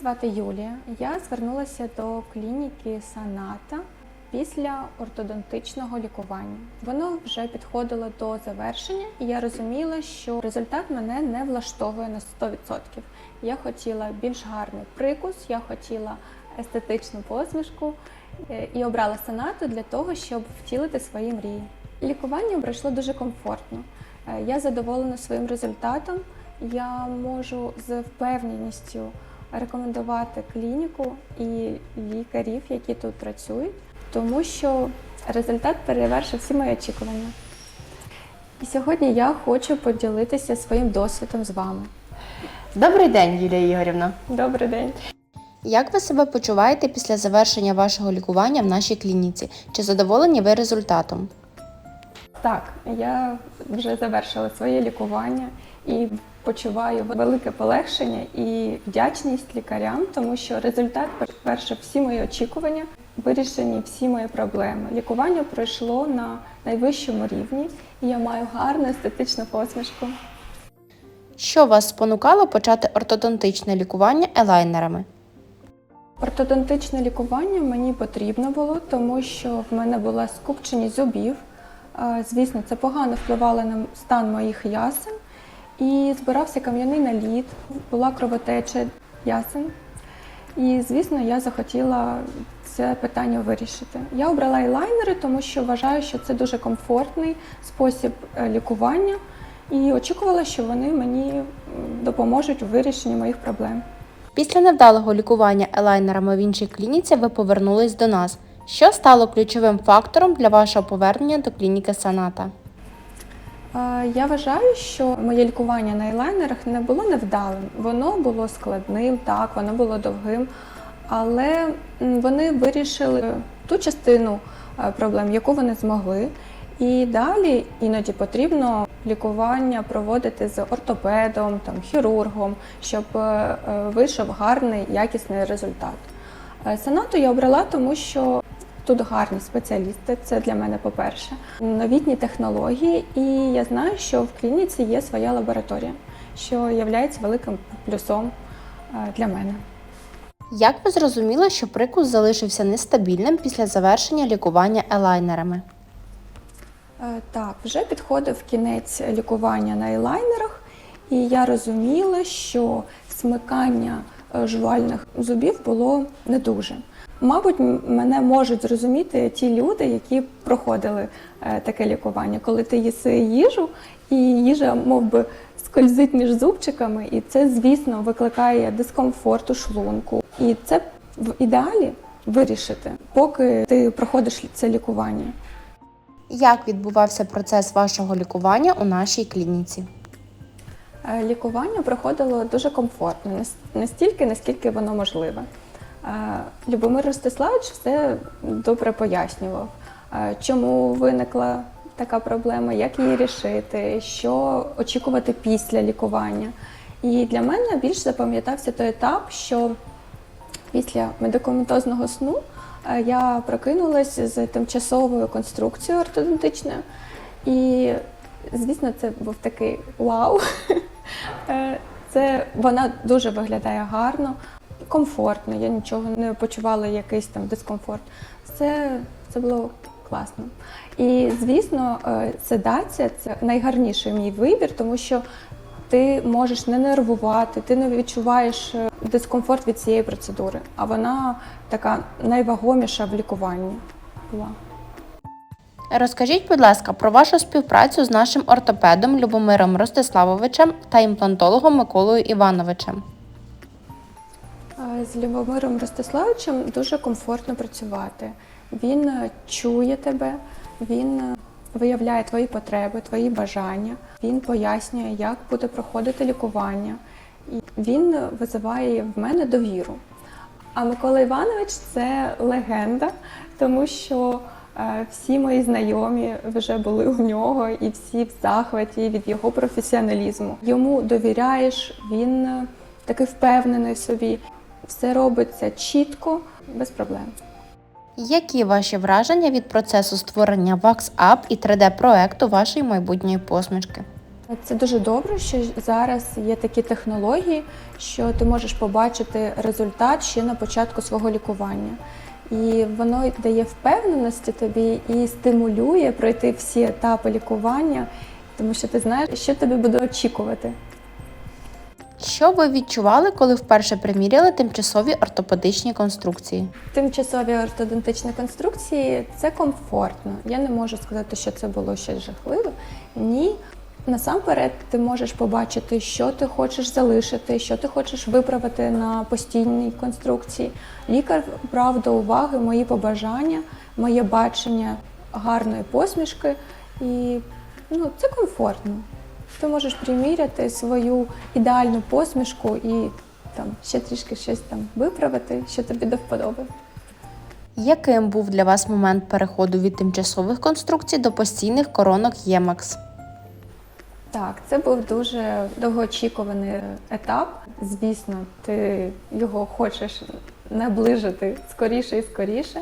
звати Юлія. Я звернулася до клініки Саната після ортодонтичного лікування. Воно вже підходило до завершення, і я розуміла, що результат мене не влаштовує на 100%. Я хотіла більш гарний прикус, я хотіла естетичну посмішку е, і обрала санату для того, щоб втілити свої мрії. Лікування пройшло дуже комфортно. Е, Я задоволена своїм результатом. Я можу з впевненістю рекомендувати клініку і лікарів, які тут працюють, тому що результат перевершив всі мої очікування. І сьогодні я хочу поділитися своїм досвідом з вами. Добрий день, Юлія Ігорівна. Добрий день! Як ви себе почуваєте після завершення вашого лікування в нашій клініці? Чи задоволені ви результатом? Так, я вже завершила своє лікування і почуваю велике полегшення і вдячність лікарям, тому що результат перше всі мої очікування, вирішені всі мої проблеми. Лікування пройшло на найвищому рівні, і я маю гарну естетичну посмішку. Що вас спонукало почати ортодонтичне лікування елайнерами? Ортодонтичне лікування мені потрібно було, тому що в мене була скупченість зубів. Звісно, це погано впливало на стан моїх ясен. І збирався кам'яний наліт, була кровотеча ясен. І, звісно, я захотіла це питання вирішити. Я обрала елайнери, тому що вважаю, що це дуже комфортний спосіб е, лікування, і очікувала, що вони мені допоможуть у вирішенні моїх проблем. Після невдалого лікування елайнерами в іншій клініці ви повернулись до нас. Що стало ключовим фактором для вашого повернення до клініки Саната? Я вважаю, що моє лікування на елайнерах не було невдалим. Воно було складним, так, воно було довгим, але вони вирішили ту частину е, проблем, яку вони змогли. І далі іноді потрібно лікування проводити з ортопедом, там, хірургом, щоб е, е, вийшов гарний, якісний результат. Санату я обрала, тому що Тут гарні спеціалісти, це для мене по-перше. Новітні технології, і я знаю, що в клініці є своя лабораторія, що є великим плюсом е, для мене. Як ви зрозуміли, що прикус залишився нестабільним після завершення лікування елайнерами? Е, Так, вже підходив кінець лікування на елайнерах, і я розуміла, що смикання е, жувальних зубів було не дуже. Мабуть, мене можуть зрозуміти ті люди, які проходили е, таке лікування, коли ти їси їжу, і їжа мов би, скользить між зубчиками, і це, звісно, викликає дискомфорт у шлунку. І це в ідеалі вирішити, поки ти проходиш це лікування. Як відбувався процес вашого лікування у нашій клініці? Е, Лікування проходило дуже комфортно, настільки, наскільки воно можливе. Любомир Ростиславович все добре пояснював, чому виникла така проблема, як її рішити, що очікувати після лікування. І для мене більш запам'ятався той етап, що після медикаментозного сну я прокинулась з тимчасовою конструкцією ортодонтичною. І, звісно, це був такий вау. Е, Це вона дуже виглядає гарно, комфортно. Я нічого не почувала якийсь там дискомфорт. Це, це було класно. І звісно, е, седація це найгарніший мій вибір, тому що ти можеш не нервувати, ти не відчуваєш е, дискомфорт від цієї процедури, а вона така найвагоміша в лікуванні була. Розкажіть, будь ласка, про вашу співпрацю з нашим ортопедом Любомиром Ростиславовичем та імплантологом Миколою Івановичем. З Любомиром Ростиславовичем дуже комфортно працювати. Він е, чує тебе, він е, виявляє твої потреби, твої бажання. Він пояснює, як буде проходити лікування. І він е, визиває в мене довіру. А Микола Іванович це легенда, тому що всі мої знайомі вже були у нього, і всі в захваті від його професіоналізму. Йому довіряєш, він такий впевнений собі. Все робиться чітко, без проблем. Які ваші враження від процесу створення Wax Up і 3D проекту вашої майбутньої посмішки? Це дуже добре, що зараз є такі технології, що ти можеш побачити результат ще на початку свого лікування. І воно дає впевненості тобі і стимулює пройти всі етапи лікування, тому що ти знаєш, що тобі буде очікувати. Що ви відчували, коли вперше приміряли тимчасові ортопедичні конструкції? Тимчасові ортодонтичні конструкції це комфортно. Я не можу сказати, що це було щось жахливе. Ні. Насамперед, ти можеш побачити, що ти хочеш залишити, що ти хочеш виправити на постійній конструкції. Лікар брав до уваги мої побажання, моє бачення гарної посмішки, і ну, це комфортно. Ти можеш приміряти свою ідеальну посмішку і там ще трішки щось там виправити, що тобі до вподоби. Яким був для вас момент переходу від тимчасових конструкцій до постійних коронок Ємакс? Так, це був дуже довгоочікуваний етап. Звісно, ти його хочеш наближити скоріше і скоріше.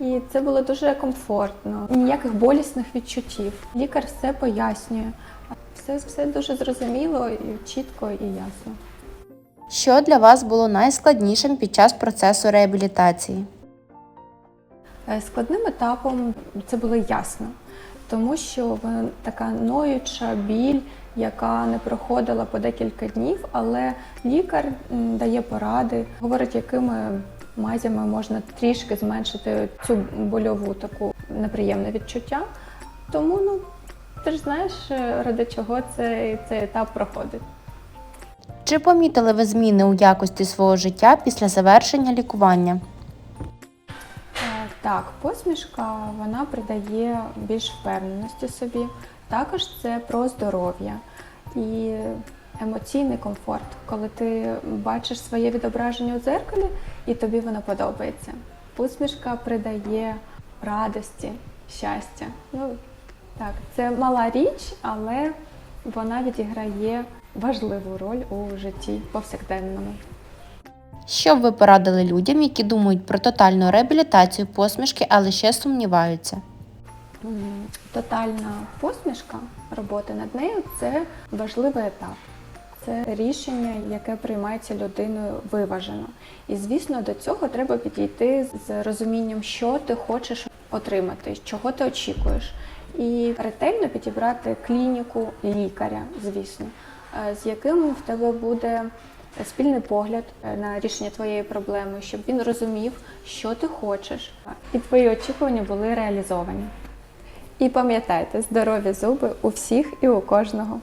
І це було дуже комфортно. Ніяких болісних відчуттів. Лікар все пояснює. Все, все дуже зрозуміло і чітко і ясно. Що для вас було найскладнішим під час процесу реабілітації? Е, Складним етапом це було ясно, тому що така ноюча біль, яка не проходила по декілька днів, але лікар дає поради, говорить, якими мазями можна трішки зменшити цю больову таку неприємне відчуття. Тому ну ти ж знаєш, е, ради чого цей, цей етап проходить. Чи помітили ви зміни у якості свого життя після завершення лікування? Е, Так, посмішка вона придає більш впевненості собі. Також це про здоров'я і емоційний комфорт, коли ти бачиш своє відображення у дзеркалі і тобі воно подобається. Посмішка придає радості, щастя. Ну так, це мала річ, але вона відіграє важливу роль у житті повсякденному. Що б ви порадили людям, які думають про тотальну реабілітацію посмішки, але ще сумніваються? Тотальна посмішка, робота над нею це важливий етап. Це рішення, яке приймається людиною виважено. І звісно, до цього треба підійти з розумінням, що ти хочеш отримати, чого ти очікуєш, і ретельно підібрати клініку лікаря, звісно, е, з яким в тебе буде спільний погляд е, на рішення твоєї проблеми, щоб він розумів, що ти хочеш, і твої очікування були реалізовані. І пам'ятайте, здорові зуби у всіх і у кожного.